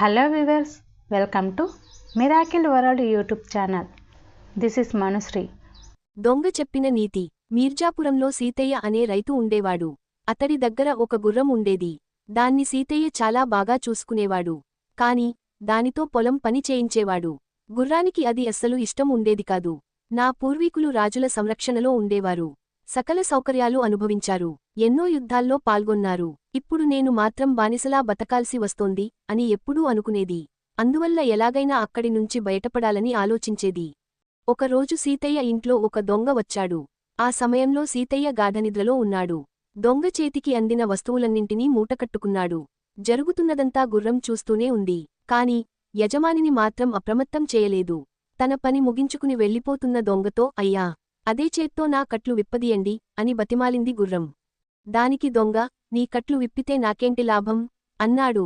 Hello viewers welcome to miracle world YouTube channel this is Manushri దొంగ చెప్పిన నీతి మీర్జాపురంలో సీతయ్య అనే రైతు ఉండేవాడు. అతడి దగ్గర ఒక గుర్రం ఉండేది. దాన్ని సీతయ్య చాలా బాగా చూసుకునేవాడు. కాని దానితో పొలం పని చేయించేవాడు. గుర్రానికి అది అస్సలు ఇష్టం ఉండేది కాదు. నా పూర్వీకులు రాజుల సంరక్షణలో ఉండేవారు. సకల సౌకర్యాలు అనుభవించారు. ఎన్నో యుద్ధాల్లో పాల్గొన్నారు. ఇప్పుడు నేను మాత్రం బానిసలా బతకాల్సి వస్తోంది అని ఎప్పుడూ అనుకునేది. అందువల్ల ఎలాగైనా అక్కడి నుంచి బయటపడాలని ఆలోచించేది. ఒకరోజు సీతయ్య ఇంట్లో ఒక దొంగ వచ్చాడు. ఆ సమయంలో సీతయ్య గాఢనిద్రలో ఉన్నాడు. దొంగ చేతికి అందిన వస్తువులన్నింటినీ మూటకట్టుకున్నాడు. జరుగుతున్నదంతా గుర్రం చూస్తూనే ఉంది. కాని యజమానిని మాత్రం అప్రమత్తం చేయలేదు. తన పని ముగించుకుని వెళ్ళిపోతున్న దొంగతో అయ్యా అదే చేత్తో నా కట్లు విప్పదీయండి అని బతిమాలింది గుర్రం. దానికి దొంగ నీ కట్లు విప్పితే నాకేంటి లాభం? అన్నాడు.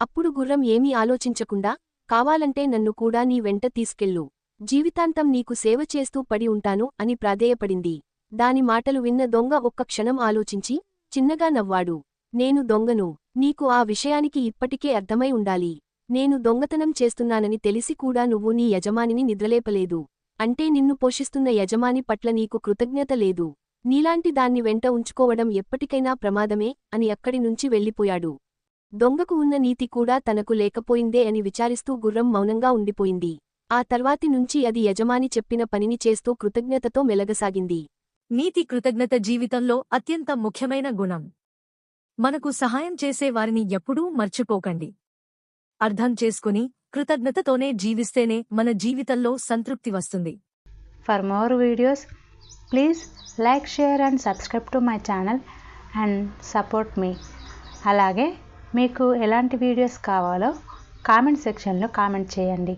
అప్పుడు గుర్రం ఏమీ ఆలోచించకుండా కావాలంటే నన్ను కూడా నీ వెంట తీసుకెళ్ళు. జీవితాంతం నీకు సేవ చేస్తూ పడి ఉంటాను అని ప్రాధేయపడింది. దాని మాటలు విన్న దొంగ ఒక్క క్షణం ఆలోచించి చిన్నగా నవ్వాడు. నేను దొంగను నీకు ఆ విషయానికి ఇప్పటికే అర్థమై ఉండాలి. నేను దొంగతనం చేస్తున్నానని తెలిసి కూడా నువ్వు నీ యజమానిని నిద్రలేపలేదు. అంటే నిన్ను పోషిస్తున్న యజమాని పట్ల నీకు కృతజ్ఞత లేదు. నీలాంటి దాన్ని వెంట ఉంచుకోవడం ఎప్పటికైనా ప్రమాదమే అని అక్కడి నుంచి వెళ్ళిపోయాడు. దొంగకు ఉన్న నీతి కూడా తనకు లేకపోయిందే అని విచారిస్తూ గుర్రం మౌనంగా ఉండిపోయింది. ఆ తర్వాతి నుంచి అది యజమాని చెప్పిన పనిని చేస్తూ కృతజ్ఞతతో మెలగసాగింది. నీతి కృతజ్ఞత జీవితంలో అత్యంత ముఖ్యమైన గుణం. మనకు సహాయం చేసేవారిని ఎప్పుడూ మర్చిపోకండి. అర్థం చేసుకుని కృతజ్ఞతతోనే జీవిస్తేనే మన జీవితంలో సంతృప్తి వస్తుంది. For more videos please like share and subscribe to my channel and support మీ అలాగే మీకు ఎలాంటి వీడియోస్ కావాలో కామెంట్ సెక్షన్లో కామెంట్ చేయండి.